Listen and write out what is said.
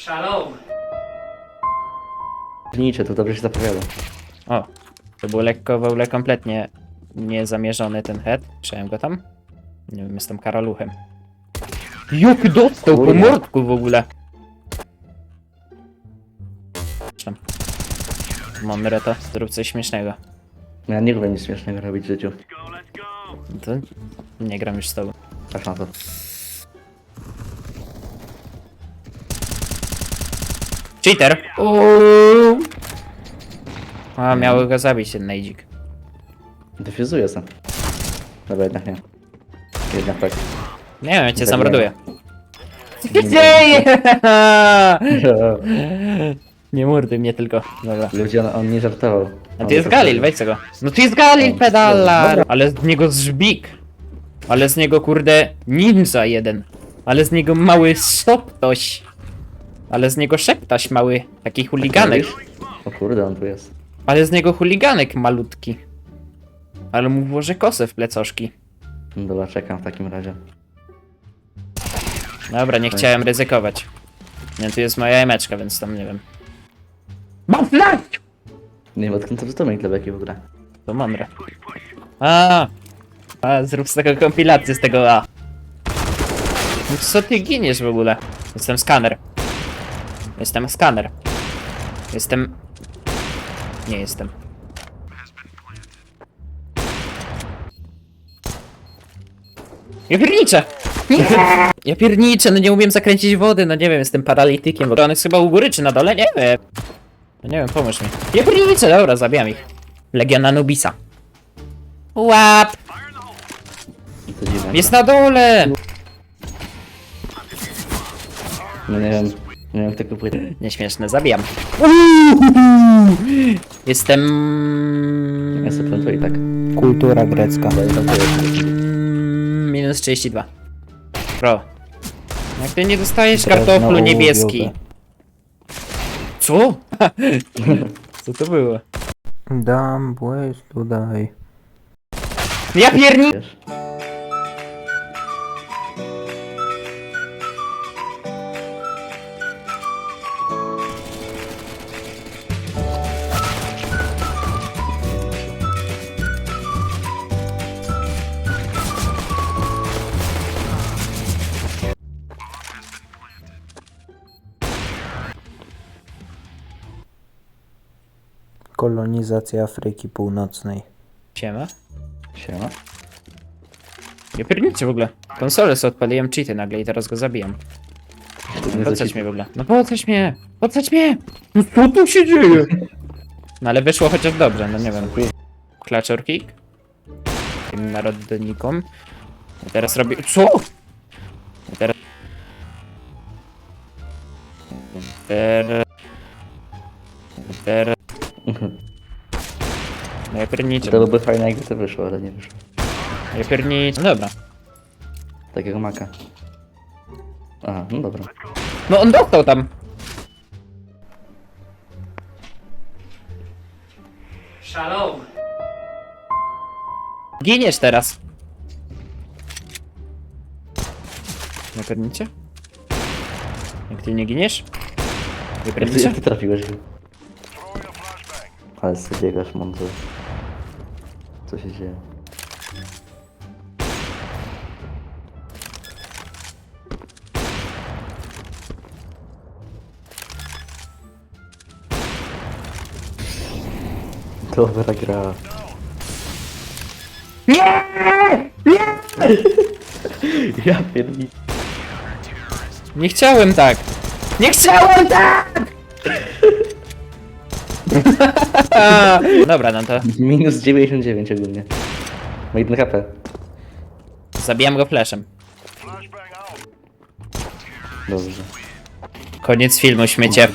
Szalom! Nicze, to dobrze się zapowiada. O, to był lekko, w ogóle kompletnie niezamierzony ten head. Przyjąłem go tam. Nie wiem, jestem karaluchem. Jak dostał po mordku w ogóle. Mam reto, zrób coś śmiesznego. Ja nie lubię nic śmiesznego robić w życiu. To nie gram już z tobą. Patrz na to. Cheater! Uuu. A, miały go zabić ten nejdzik. Dyfuzuję sam. Dobra, jednak nie. Jednak tak. Nie wiem, ja cię zamorduję. Nie. Dzieje! Nie morduj mnie tylko. Dobra. Ludzie, on, on nie żartował. A On tu jest po prostu- Galil, wejdź go. No tu jest Galil, O, pedala! dobra. Ale z niego żbik. Ale z niego kurde ninja jeden. Ale z niego mały szoptoś. Ale z niego szeptaś mały, taki chuliganek. O kurde, on tu jest. Ale z niego chuliganek malutki. Ale mu włożę kosę w plecoszki. Dobra, czekam w takim razie. Dobra, nie chciałem ryzykować. Nie, tu jest moja emeczka, więc tam nie wiem. Mam flash! Nie wiem, odkąd to wystąpił klebeki w ogóle. To mądre. A, a, zrób z tego kompilację z tego A. No co ty giniesz w ogóle? Jestem skaner. Jestem skaner. Jestem... Nie jestem. Ja pierniczę! Ja pierniczę, no nie umiem zakręcić wody, no nie wiem, jestem paralitykiem, bo on jest chyba u góry czy na dole, nie wiem. No nie wiem, pomóż mi. Ja pierniczę, dobra, zabijam ich. Legion Anubisa. Łap! Jest na dole! No nie wiem. Nie wiem, jak tego płyty. Nieśmieszne, zabijam. Jestem... Ja sobie plantuję i tak. Kultura grecka. Mm, Minus 32. Pro. Jak ty nie dostajesz Drewno kartoflu niebieski? Co? Co to było? Dam to die. Ja pierni... Kolonizacja Afryki Północnej. Siema. Siema. Ja pierniczę w ogóle. Konsolę sobie odpaliłem cheaty nagle i teraz go zabijam. Nie Podsadź mnie w ogóle. No podsadź mnie! Podsadź mnie! No co tu się dzieje? No ale wyszło chociaż dobrze, no nie wiem. Klaczor kick. Tym narodnikom. I teraz robię... Co? I teraz... Teraz... Teraz... No ja pierniczę. To byłoby fajne, jakby to wyszło, ale nie wyszło. Ja pierniczę. No dobra. Takiego maka. Aha, no dobra. No on dostał tam. Shalom. Giniesz teraz. Na piernicie? Jak ty nie giniesz? Wypiernicie? jak ty trafiłeś? Ale sobie biegasz mądrze. Co się dzieje? Dobra gra. Nie! Nie! Ja pierdolę. Nie chciałem tak! Nie chciałem tak! Dobra, no to Minus 99 ogólnie. Ma 1 HP. zabijam go flashem. Dobrze. Koniec filmu, śmiecie.